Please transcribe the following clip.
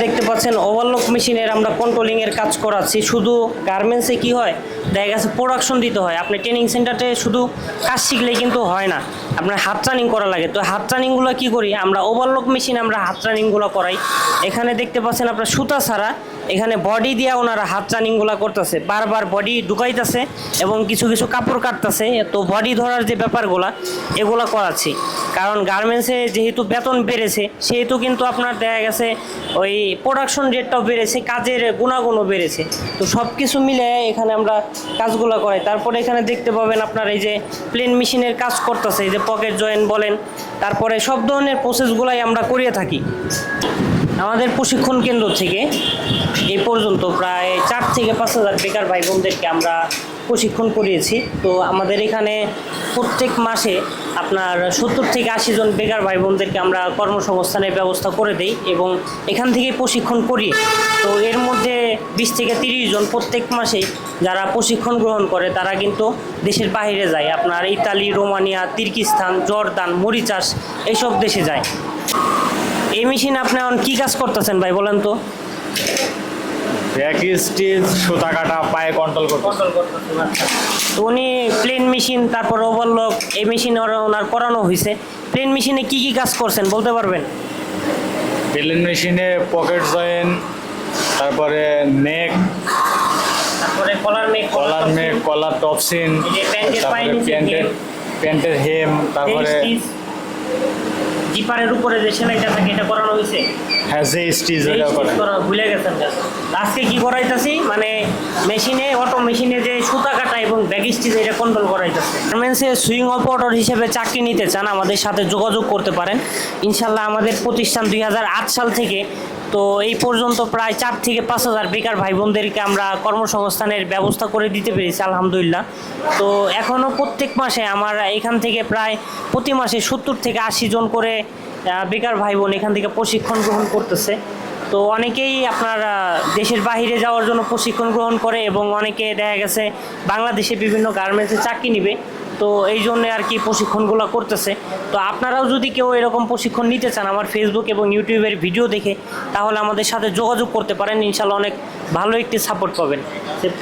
দেখতে পাচ্ছেন ওভারলক মেশিনের আমরা কন্ট্রোলিং এর কাজ করাচ্ছি। শুধু গার্মেন্টসে কি হয়? দেখা গেছে প্রোডাকশন দিতে হয়। আপনি ট্রেনিং সেন্টারে শুধু কাজ শিখলেই কিন্তু হয় না। আপনার হাত ট্রেনিং করা লাগে। তো হাত ট্রেনিংগুলো কি করি? আমরা ওভারলক মেশিন আমরা হাত ট্রেনিংগুলো করাই। এখানে দেখতে পাচ্ছেন আপনার সুতা ছাড়া এখানে বডি দিয়ে ওনারা হাত ট্রেনিংগুলো করতেছে। বারবার বডি ঢুকাইতেছে এবং কিছু কিছু কাপড় কাটতেছে। তো বডি ধরার যে ব্যাপারগুলো, এগুলো করাচ্ছি। কারণ গার্মেন্টসে যেহেতু বেতন বেড়েছে, সেহেতু কিন্তু আপনার দেখা গেছে ওই প্রোডাকশন রেটটাও বেড়েছে, কাজের গুণাগুণও বেড়েছে। তো সব কিছু মিলে এখানে আমরা কাজগুলো করাই। তারপরে এখানে দেখতে পাবেন আপনার এই যে প্লেন মেশিনের কাজ করতেছে, এই যে পকেট জয়েন্ট বলেন। তারপরে সব ধরনের প্রসেসগুলাই আমরা করিয়ে থাকি। আমাদের প্রশিক্ষণ কেন্দ্র থেকে এই পর্যন্ত প্রায় চার থেকে পাঁচ হাজার বেকার ভাই বোনদেরকে আমরা প্রশিক্ষণ করিয়েছি। তো আমাদের এখানে প্রত্যেক মাসে আপনার সত্তর থেকে আশি জন বেকার ভাই বোনদেরকে আমরা কর্মসংস্থানের ব্যবস্থা করে দেই এবং এখান থেকেই প্রশিক্ষণ করি। তো এর মধ্যে বিশ থেকে তিরিশ জন প্রত্যেক মাসে যারা প্রশিক্ষণ গ্রহণ করে, তারা কিন্তু দেশের বাইরে যায়। আপনার Italy, Romania, Turkistan, Jordan, Mauritius এইসব দেশে যায়। এই মেশিন আপনি এখন কি কাজ করতেছেন ভাই বলেন তো? ব্যাক স্টিচ সুতা কাটা পায়ে কন্ট্রোল করতে তো উনি প্লেন মেশিন তারপর ওভারলক এই মেশিন ওনার করানো হয়েছে প্লেন মেশিনে কি কি কাজ করছেন বলতে পারবেন? প্লেন মেশিনে পকেট জয়েন তারপরে নেক তারপরে collar make collar make collar Topsin প্যান্টের প্যান্টের হেম তারপরে জিপারের উপরে যে সেলাইটা থাকে এটা করানো হয়েছে? হ্যাঁ যে স্টিচ ভুলে গেছেন। আজকে কি করাইতেছি? মানে মেশিনে অটো মেশিনে যে সুতা কাটা এবং ব্যাগ স্টিচ এটা কন্ট্রোল করাইতেছে। গার্মেন্টসে সুইং অপারেটর হিসেবে চাকরি নিতে চান আমাদের সাথে যোগাযোগ করতে পারেন। ইনশাল্লাহ আমাদের প্রতিষ্ঠান দুই হাজার আট সাল থেকে তো এই পর্যন্ত প্রায় চার থেকে পাঁচ হাজার বেকার ভাই বোনদেরকে আমরা কর্মসংস্থানের ব্যবস্থা করে দিতে পেরেছি আলহামদুলিল্লাহ। তো এখনও প্রত্যেক মাসে আমার এখান থেকে প্রায় প্রতি মাসে সত্তর থেকে আশি জন করে বেকার ভাই বোন এখান থেকে প্রশিক্ষণ গ্রহণ করতেছে। তো অনেকেই আপনার দেশের বাইরে যাওয়ার জন্য প্রশিক্ষণ গ্রহণ করে এবং অনেকে দেখা গেছে বাংলাদেশে বিভিন্ন গার্মেন্টসে চাকরি নিবে। তো এই জন্য আর কি প্রশিক্ষণগুলো করতেছে। তো আপনারাও যদি কেউ এরকম প্রশিক্ষণ নিতে চান আমার ফেসবুক এবং ইউটিউবের ভিডিও দেখে, তাহলে আমাদের সাথে যোগাযোগ করতে পারেন। ইনশাল্লাহ অনেক ভালো একটি সাপোর্ট পাবেন। সেভ